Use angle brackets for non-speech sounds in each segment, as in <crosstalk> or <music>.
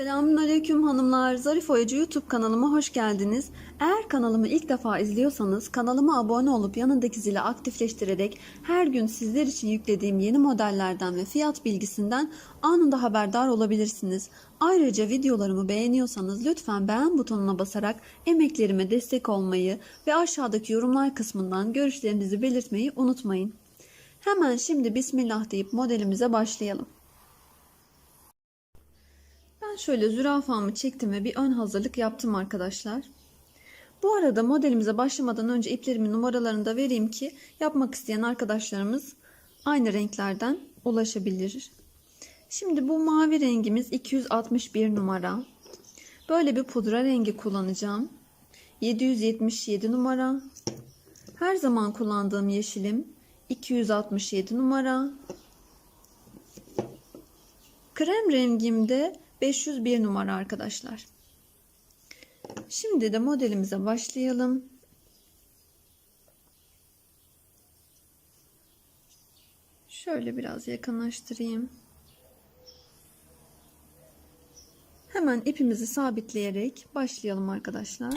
Selamünaleyküm hanımlar. Zarif Oyacı YouTube kanalıma hoş geldiniz. Eğer kanalımı ilk defa izliyorsanız kanalıma abone olup yanındaki zili aktifleştirerek her gün sizler için yüklediğim yeni modellerden ve fiyat bilgisinden anında haberdar olabilirsiniz. Ayrıca videolarımı beğeniyorsanız lütfen beğen butonuna basarak emeklerime destek olmayı ve aşağıdaki yorumlar kısmından görüşlerinizi belirtmeyi unutmayın. Hemen şimdi Bismillah deyip modelimize başlayalım. Ben şöyle zürafamı çektim ve bir ön hazırlık yaptım arkadaşlar. Bu arada modelimize başlamadan önce iplerimin numaralarını da vereyim ki yapmak isteyen arkadaşlarımız aynı renklerden ulaşabilir. Şimdi bu mavi rengimiz 261 numara. Böyle bir pudra rengi kullanacağım. 777 numara. Her zaman kullandığım yeşilim 267 numara. Krem rengimde 501 numara arkadaşlar. Şimdi de modelimize başlayalım. Şöyle biraz yakınlaştırayım. Hemen ipimizi sabitleyerek başlayalım arkadaşlar.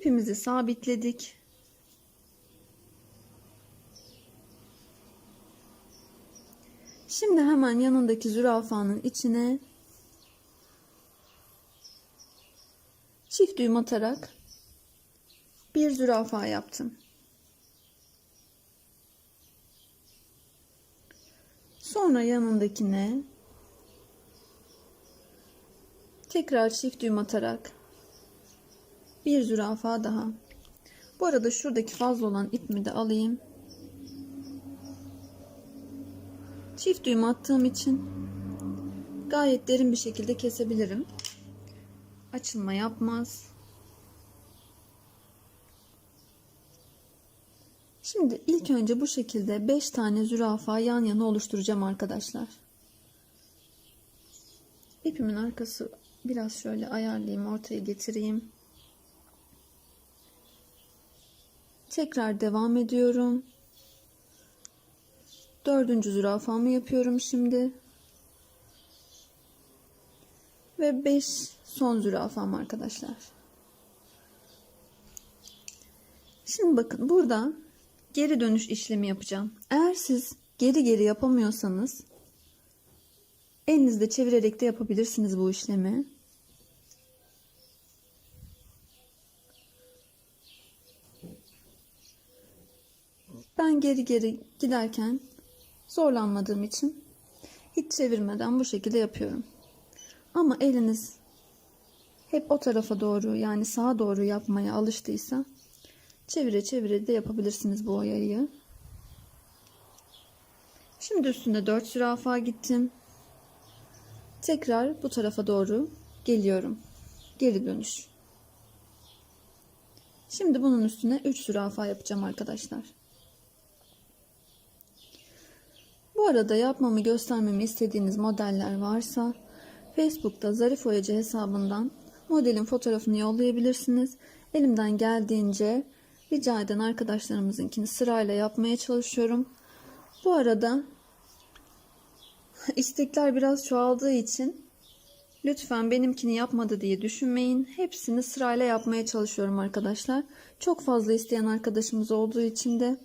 İpimizi sabitledik. Şimdi hemen yanındaki zürafanın içine çift düğüm atarak bir zürafa yaptım. Sonra yanındakine tekrar çift düğüm atarak bir zürafa daha. Bu arada şuradaki fazla olan ipimi de alayım. Çift düğüm attığım için gayet derin bir şekilde kesebilirim. Açılma yapmaz. Şimdi ilk önce bu şekilde 5 tane zürafa yan yana oluşturacağım arkadaşlar. İpimin arkası biraz şöyle ayarlayayım, ortaya getireyim. Tekrar devam ediyorum. Dördüncü zürafamı yapıyorum şimdi. Ve beş son zürafam arkadaşlar. Şimdi bakın burada geri dönüş işlemi yapacağım. Eğer siz geri geri yapamıyorsanız elinizde çevirerek de yapabilirsiniz bu işlemi. Geri geri giderken zorlanmadığım için hiç çevirmeden bu şekilde yapıyorum. Ama eliniz hep o tarafa doğru yani sağa doğru yapmaya alıştıysa çevire çevire de yapabilirsiniz bu oyayı. Şimdi üstünde 4 zürafa gittim. Tekrar bu tarafa doğru geliyorum. Geri dönüş. Şimdi bunun üstüne 3 zürafa yapacağım arkadaşlar. Bu arada yapmamı göstermemi istediğiniz modeller varsa Facebook'ta Zarif Oyacı hesabından modelin fotoğrafını yollayabilirsiniz. Elimden geldiğince rica eden arkadaşlarımızınkini sırayla yapmaya çalışıyorum. Bu arada <laughs> istekler biraz çoğaldığı için lütfen benimkini yapmadı diye düşünmeyin. Hepsini sırayla yapmaya çalışıyorum arkadaşlar. Çok fazla isteyen arkadaşımız olduğu için de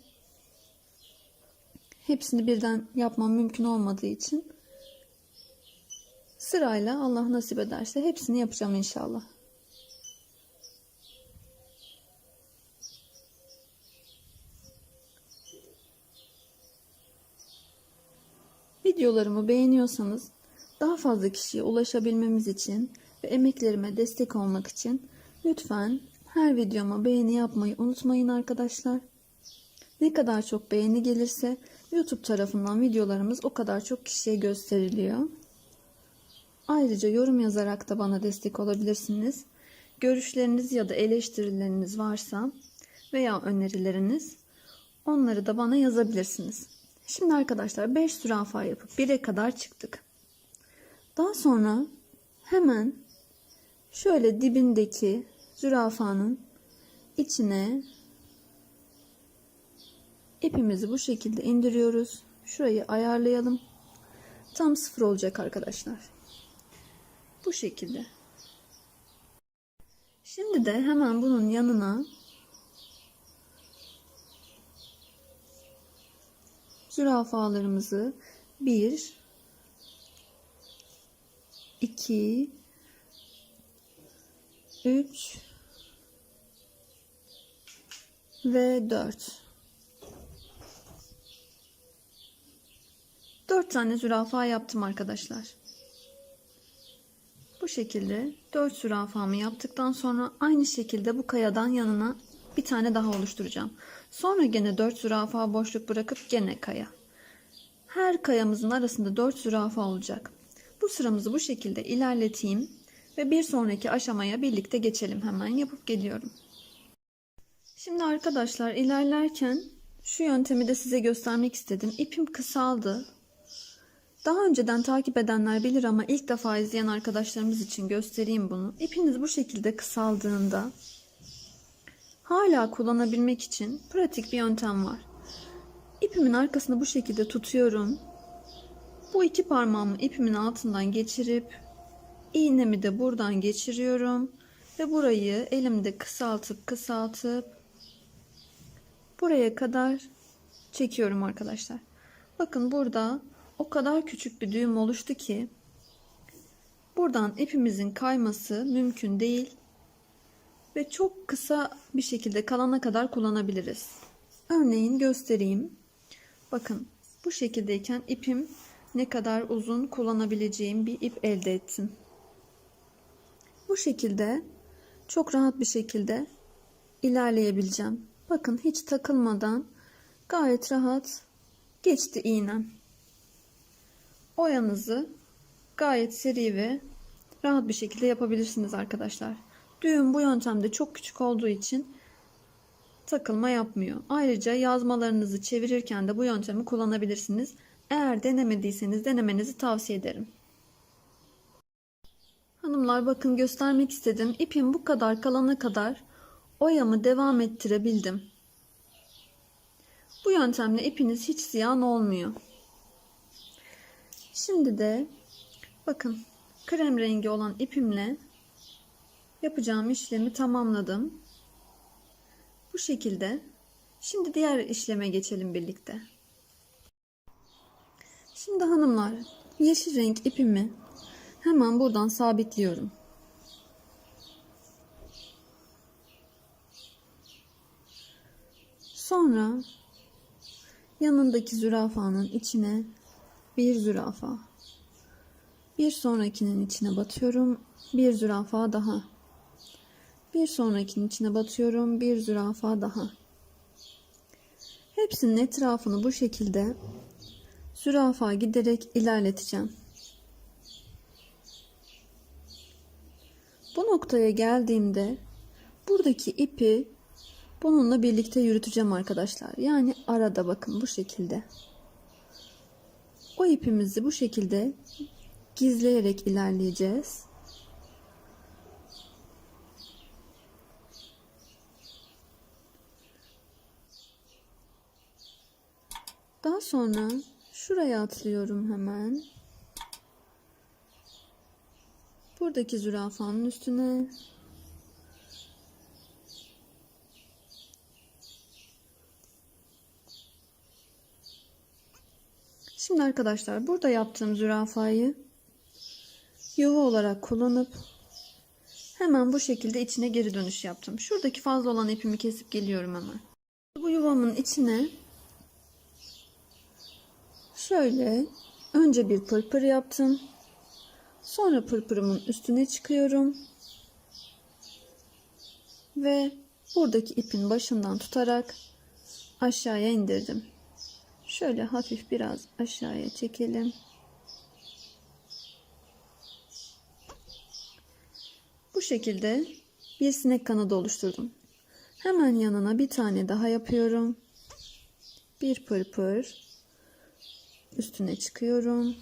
hepsini birden yapmam mümkün olmadığı için sırayla Allah nasip ederse hepsini yapacağım inşallah. Videolarımı beğeniyorsanız daha fazla kişiye ulaşabilmemiz için ve emeklerime destek olmak için lütfen her videoma beğeni yapmayı unutmayın arkadaşlar. Ne kadar çok beğeni gelirse YouTube tarafından videolarımız o kadar çok kişiye gösteriliyor. Ayrıca yorum yazarak da bana destek olabilirsiniz. Görüşleriniz ya da eleştirileriniz varsa veya önerileriniz onları da bana yazabilirsiniz. Şimdi arkadaşlar 5 zürafa yapıp 1'e kadar çıktık. Daha sonra hemen şöyle dibindeki zürafanın içine ipimizi bu şekilde indiriyoruz. Şurayı ayarlayalım. Tam sıfır olacak arkadaşlar. Bu şekilde. Şimdi de hemen bunun yanına zürafalarımızı 1 2 3 ve 4 4 tane zürafa yaptım arkadaşlar. Bu şekilde 4 zürafamı yaptıktan sonra aynı şekilde bu kayadan yanına bir tane daha oluşturacağım. Sonra gene 4 zürafa boşluk bırakıp gene kaya. Her kayamızın arasında 4 zürafa olacak. Bu sıramızı bu şekilde ilerleteyim ve bir sonraki aşamaya birlikte geçelim. Hemen yapıp geliyorum. Şimdi arkadaşlar ilerlerken şu yöntemi de size göstermek istedim. İpim kısaldı. Daha önceden takip edenler bilir ama ilk defa izleyen arkadaşlarımız için göstereyim bunu. İpiniz bu şekilde kısaldığında hala kullanabilmek için pratik bir yöntem var. İpimin arkasını bu şekilde tutuyorum. Bu iki parmağımı ipimin altından geçirip iğnemi de buradan geçiriyorum ve burayı elimde kısaltıp kısaltıp buraya kadar çekiyorum arkadaşlar. Bakın burada o kadar küçük bir düğüm oluştu ki buradan ipimizin kayması mümkün değil ve çok kısa bir şekilde kalana kadar kullanabiliriz. Örneğin göstereyim. Bakın bu şekildeyken ipim ne kadar uzun kullanabileceğim bir ip elde ettim. Bu şekilde çok rahat bir şekilde ilerleyebileceğim. Bakın hiç takılmadan gayet rahat geçti iğnem. Oyanızı gayet seri ve rahat bir şekilde yapabilirsiniz arkadaşlar. Düğüm bu yöntemde çok küçük olduğu için takılma yapmıyor. Ayrıca yazmalarınızı çevirirken de bu yöntemi kullanabilirsiniz. Eğer denemediyseniz denemenizi tavsiye ederim. Hanımlar bakın göstermek istedim. İpim bu kadar kalana kadar oyamı devam ettirebildim. Bu yöntemle ipiniz hiç ziyan olmuyor. Şimdi de bakın krem rengi olan ipimle yapacağım işlemi tamamladım. Bu şekilde. Şimdi diğer işleme geçelim birlikte. Şimdi hanımlar yeşil renk ipimi hemen buradan sabitliyorum. Sonra yanındaki zürafanın içine bir zürafa. Bir sonrakinin içine batıyorum. Bir zürafa daha. Bir sonrakinin içine batıyorum. Bir zürafa daha. Hepsinin etrafını bu şekilde zürafa giderek ilerleteceğim. Bu noktaya geldiğimde buradaki ipi bununla birlikte yürüteceğim arkadaşlar. Yani arada bakın bu şekilde. O ipimizi bu şekilde gizleyerek ilerleyeceğiz. Daha sonra şuraya atlıyorum hemen. Buradaki zürafanın üstüne Şimdi arkadaşlar burada yaptığım zürafayı yuva olarak kullanıp hemen bu şekilde içine geri dönüş yaptım. Şuradaki fazla olan ipimi kesip geliyorum hemen. Bu yuvamın içine şöyle önce bir pırpır yaptım. Sonra pırpırımın üstüne çıkıyorum. Ve buradaki ipin başından tutarak aşağıya indirdim. Şöyle hafif biraz aşağıya çekelim. Bu şekilde bir sinek kanadı oluşturdum. Hemen yanına bir tane daha yapıyorum. Bir pırpır. Üstüne çıkıyorum.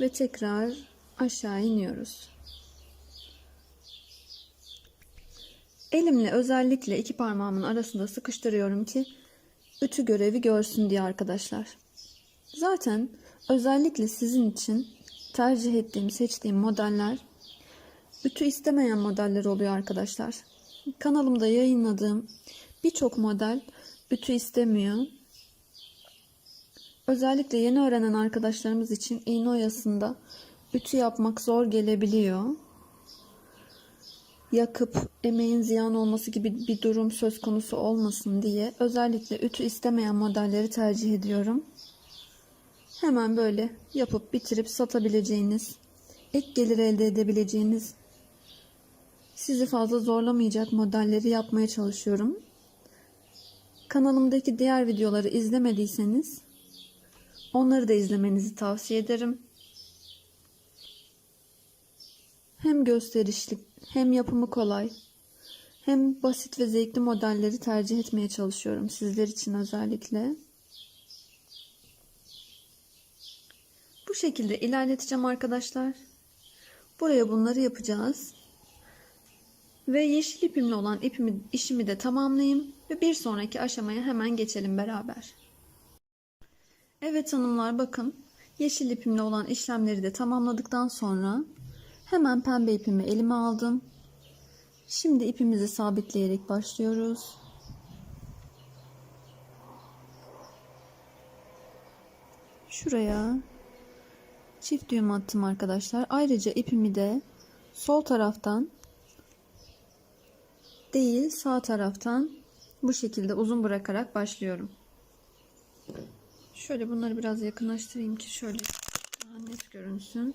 Ve tekrar aşağı iniyoruz. Elimle özellikle iki parmağımın arasında sıkıştırıyorum ki ütü görevi görsün diye arkadaşlar. Zaten özellikle sizin için tercih ettiğim, seçtiğim modeller ütü istemeyen modeller oluyor arkadaşlar. Kanalımda yayınladığım birçok model ütü istemiyor. Özellikle yeni öğrenen arkadaşlarımız için iğne oyasında ütü yapmak zor gelebiliyor. Yakıp emeğin ziyan olması gibi bir durum söz konusu olmasın diye özellikle ütü istemeyen modelleri tercih ediyorum. Hemen böyle yapıp bitirip satabileceğiniz, ek gelir elde edebileceğiniz, sizi fazla zorlamayacak modelleri yapmaya çalışıyorum. Kanalımdaki diğer videoları izlemediyseniz onları da izlemenizi tavsiye ederim. Hem gösterişli hem yapımı kolay hem basit ve zevkli modelleri tercih etmeye çalışıyorum sizler için özellikle. Bu şekilde ilerleteceğim arkadaşlar. Buraya bunları yapacağız. Ve yeşil ipimle olan ipimi, işimi de tamamlayayım ve bir sonraki aşamaya hemen geçelim beraber. Evet hanımlar bakın yeşil ipimle olan işlemleri de tamamladıktan sonra hemen pembe ipimi elime aldım. Şimdi ipimizi sabitleyerek başlıyoruz. Şuraya çift düğüm attım arkadaşlar. Ayrıca ipimi de sol taraftan değil sağ taraftan bu şekilde uzun bırakarak başlıyorum. Şöyle bunları biraz yakınlaştırayım ki şöyle daha net görünsün.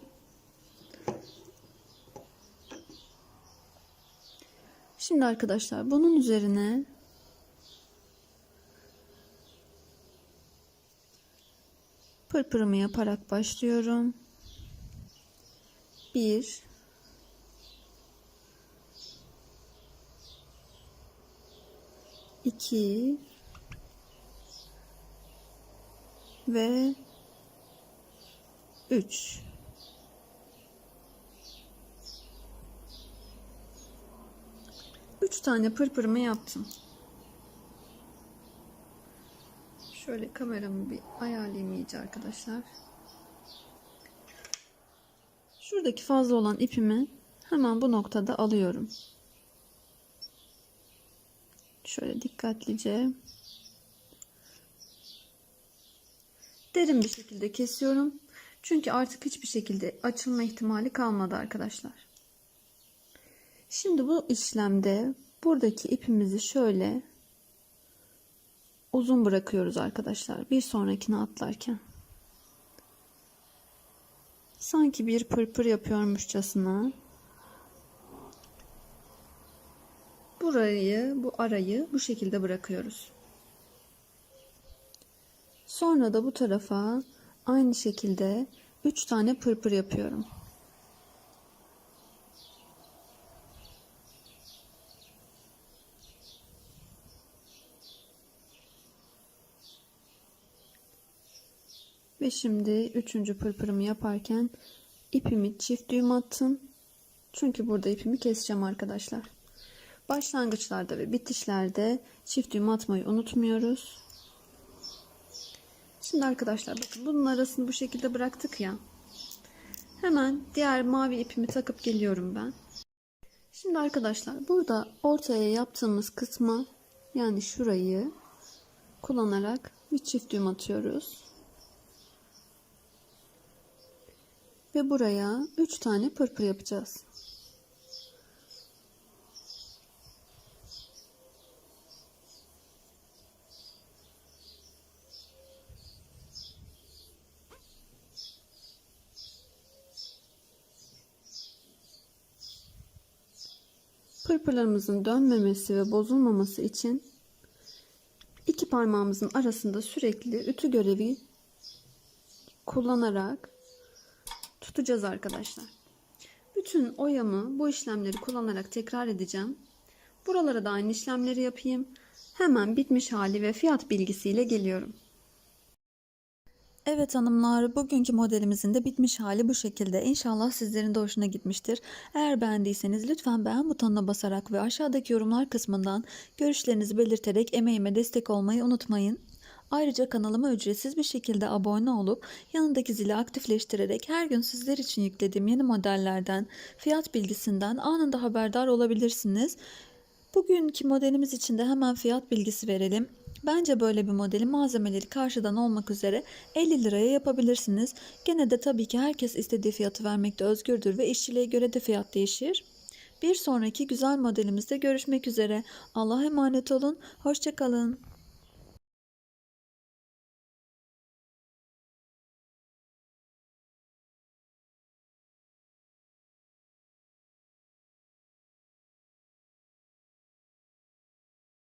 Şimdi arkadaşlar bunun üzerine pırpırımı yaparak başlıyorum. Bir iki ve üç. Üç tane pırpırımı yaptım. Şöyle kameramı bir ayarlayayım iyice arkadaşlar. Şuradaki fazla olan ipimi hemen bu noktada alıyorum. Şöyle dikkatlice derin bir şekilde kesiyorum. Çünkü artık hiçbir şekilde açılma ihtimali kalmadı arkadaşlar. Şimdi bu işlemde buradaki ipimizi şöyle uzun bırakıyoruz arkadaşlar. Bir sonrakine atlarken. Sanki bir pırpır yapıyormuşçasına burayı, bu arayı bu şekilde bırakıyoruz. Sonra da bu tarafa aynı şekilde 3 tane pırpır yapıyorum. Ve şimdi üçüncü pırpırımı yaparken ipimi çift düğüm attım. Çünkü burada ipimi keseceğim arkadaşlar. Başlangıçlarda ve bitişlerde çift düğüm atmayı unutmuyoruz. Şimdi arkadaşlar bakın bunun arasını bu şekilde bıraktık ya. Hemen diğer mavi ipimi takıp geliyorum ben. Şimdi arkadaşlar burada ortaya yaptığımız kısmı yani şurayı kullanarak bir çift düğüm atıyoruz. Ve buraya 3 tane pırpır yapacağız. Pırpırlarımızın dönmemesi ve bozulmaması için iki parmağımızın arasında sürekli ütü görevi kullanarak tutacağız arkadaşlar. Bütün oyamı bu işlemleri kullanarak tekrar edeceğim. Buralara da aynı işlemleri yapayım. Hemen bitmiş hali ve fiyat bilgisiyle geliyorum. Evet hanımlar, bugünkü modelimizin de bitmiş hali bu şekilde. İnşallah sizlerin de hoşuna gitmiştir. Eğer beğendiyseniz lütfen beğen butonuna basarak ve aşağıdaki yorumlar kısmından görüşlerinizi belirterek emeğime destek olmayı unutmayın. Ayrıca kanalıma ücretsiz bir şekilde abone olup yanındaki zili aktifleştirerek her gün sizler için yüklediğim yeni modellerden, fiyat bilgisinden anında haberdar olabilirsiniz. Bugünkü modelimiz için de hemen fiyat bilgisi verelim. Bence böyle bir modeli malzemeleri karşıdan olmak üzere 50 liraya yapabilirsiniz. Gene de tabii ki herkes istediği fiyatı vermekte özgürdür ve işçiliğe göre de fiyat değişir. Bir sonraki güzel modelimizde görüşmek üzere. Allah'a emanet olun. Hoşçakalın.